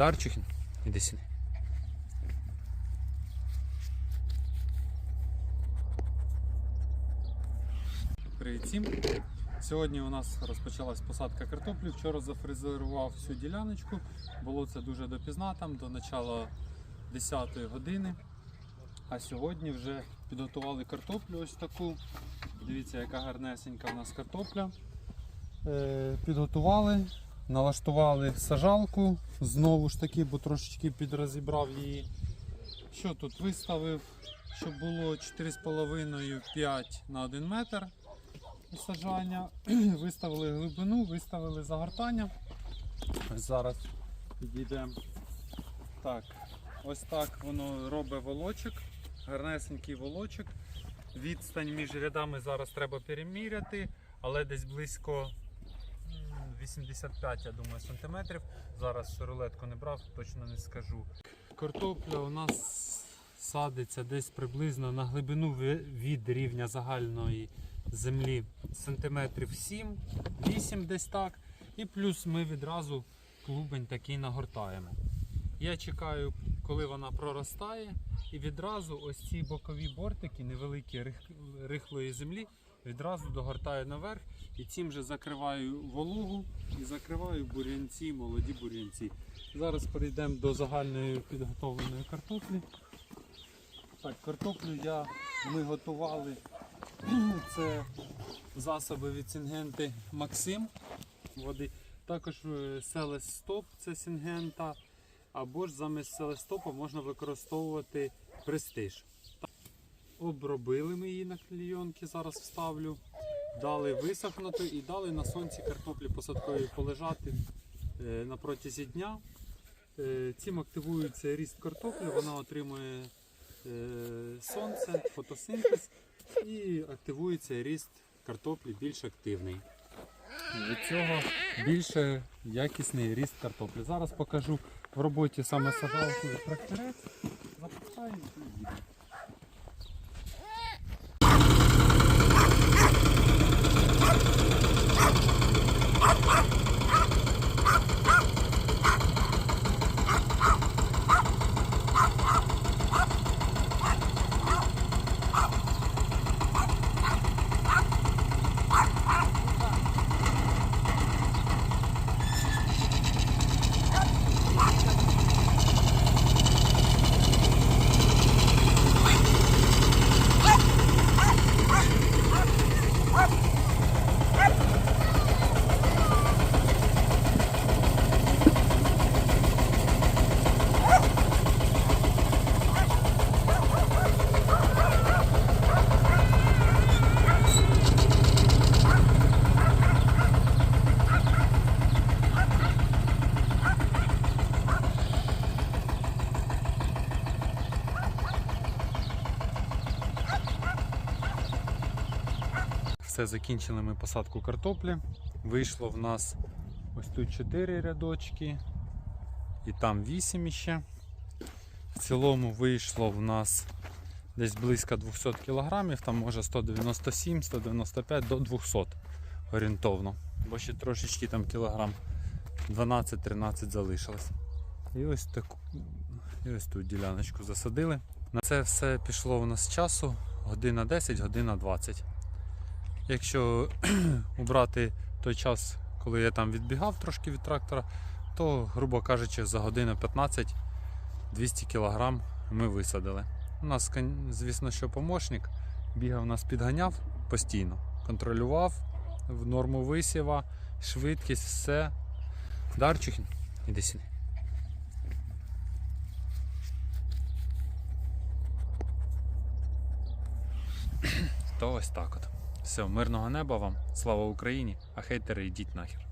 Дарчихін, іди сюди. Привіт всім! Сьогодні у нас розпочалась посадка картоплі. Вчора зафрезерував всю діляночку. Було це дуже допізна, там до начала 10 години. А сьогодні вже підготували картоплю ось таку. Дивіться, яка гарнесенька у нас картопля. Е, підготували, налаштували сажалку знову ж таки, бо трошечки підрозібрав її. Що тут виставив, щоб було 4,5-5 на 1 метр саджання. Виставили глибину, виставили загортання. Зараз підійдемо. Так, ось так воно робить волочок, гарнесенький волочок. Відстань між рядами зараз треба переміряти, але десь близько 85, я думаю, сантиметрів. Зараз рулетку не брав, точно не скажу. Картопля у нас садиться десь приблизно на глибину від рівня загальної землі сантиметрів 7-8 десь так. І плюс ми відразу клубень такий нагортаємо. Я чекаю, коли вона проростає, і відразу ось ці бокові бортики, невеликі рих- рихлої землі, відразу догортаю наверх і цим же закриваю вологу і закриваю бур'янці, молоді бур'янці. Зараз перейдемо до загальної підготовленої картоплі. Так, картоплю я, ми готували. Це засоби від Сінгенти Максим. Води. Також е, Селестоп це Сінгента. Або ж замість Селестопа можна використовувати престиж. Обробили ми її на клійонки, зараз вставлю. Дали висохнути і дали на сонці картоплі посадковій полежати е, на протязі дня. Е, Цим активується ріст картоплі, вона отримує е, сонце, фотосинтез і активується ріст картоплі більш активний. Від цього більше якісний ріст картоплі. Зараз покажу в роботі саме сажалку і тракторець. Запускаю і їду. Все, закінчили ми посадку картоплі. Вийшло в нас ось тут 4 рядочки і там 8 іще. В цілому вийшло в нас десь близько 200 кг, там може 197-195 до 200 орієнтовно. Бо ще трошечки там кілограм 12-13 залишилось. І ось таку і ось тут діляночку засадили. На це все пішло у нас часу година 10, година 20. Якщо убрати той час, коли я там відбігав трошки від трактора, то, грубо кажучи, за годину 15 200 кг ми висадили. У нас, звісно, що помощник бігав нас підганяв постійно, контролював в норму висіва, швидкість, все. Дарчихін, іди сюди. То ось так от. Все, мирного неба вам, слава Україні, а хейтери йдіть нахер.